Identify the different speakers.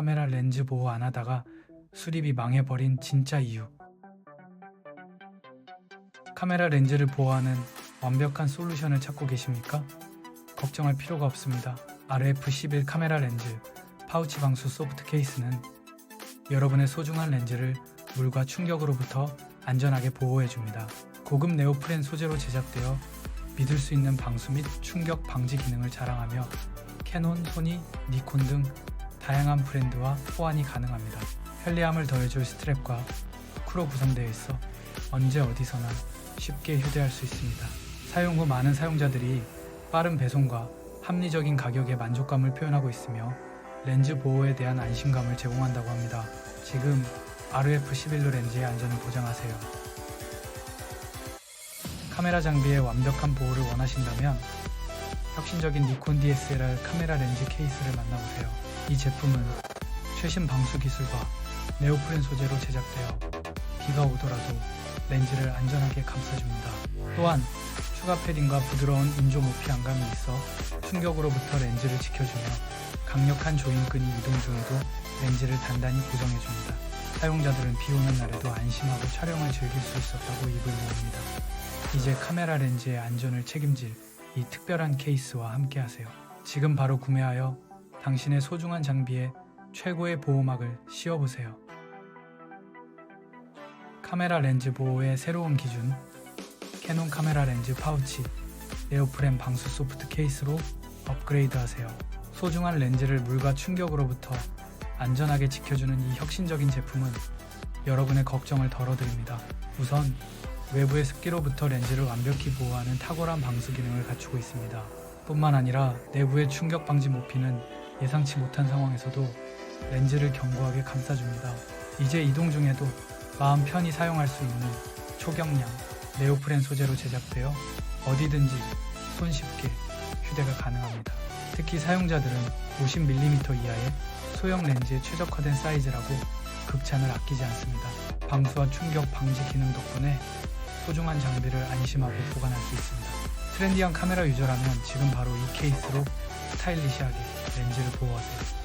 Speaker 1: 카메라 렌즈 보호 안 하다가 수리비 망해버린 진짜 이유. 카메라 렌즈를 보호하는 완벽한 솔루션을 찾고 계십니까? 걱정할 필요가 없습니다. RF11 카메라 렌즈 파우치 방수 소프트 케이스는 여러분의 소중한 렌즈를 물과 충격으로부터 안전하게 보호해줍니다. 고급 네오프렌 소재로 제작되어 믿을 수 있는 방수 및 충격 방지 기능을 자랑하며 캐논, 소니, 니콘 등 다양한 브랜드와 호환이 가능합니다. 편리함을 더해줄 스트랩과 후크로 구성되어 있어 언제 어디서나 쉽게 휴대할 수 있습니다. 사용 후 많은 사용자들이 빠른 배송과 합리적인 가격에 만족감을 표현하고 있으며 렌즈 보호에 대한 안심감을 제공한다고 합니다. 지금 RF11로 렌즈의 안전을 보장하세요. 카메라 장비의 완벽한 보호를 원하신다면 혁신적인 니콘 DSLR 카메라 렌즈 케이스를 만나보세요. 이 제품은 최신 방수 기술과 네오프렌 소재로 제작되어 비가 오더라도 렌즈를 안전하게 감싸줍니다. 또한 추가 패딩과 부드러운 인조 모피 안감이 있어 충격으로부터 렌즈를 지켜주며 강력한 조인끈이 이동 중에도 렌즈를 단단히 고정해줍니다. 사용자들은 비 오는 날에도 안심하고 촬영을 즐길 수 있었다고 입을 모읍니다. 이제 카메라 렌즈의 안전을 책임질 이 특별한 케이스와 함께하세요. 지금 바로 구매하여 당신의 소중한 장비에 최고의 보호막을 씌워보세요. 카메라 렌즈 보호의 새로운 기준 캐논 카메라 렌즈 파우치 에어프렘 방수 소프트 케이스로 업그레이드 하세요. 소중한 렌즈를 물과 충격으로부터 안전하게 지켜주는 이 혁신적인 제품은 여러분의 걱정을 덜어드립니다. 우선 외부의 습기로부터 렌즈를 완벽히 보호하는 탁월한 방수 기능을 갖추고 있습니다. 뿐만 아니라 내부의 충격 방지 모피는 예상치 못한 상황에서도 렌즈를 견고하게 감싸줍니다. 이제 이동 중에도 마음 편히 사용할 수 있는 초경량 네오프렌 소재로 제작되어 어디든지 손쉽게 휴대가 가능합니다. 특히 사용자들은 50mm 이하의 소형 렌즈에 최적화된 사이즈라고 극찬을 아끼지 않습니다. 방수와 충격 방지 기능 덕분에 소중한 장비를 안심하고 보관할 수 있습니다. 트렌디한 카메라 유저라면 지금 바로 이 케이스로 스타일리시하게 렌즈를 보호하세요.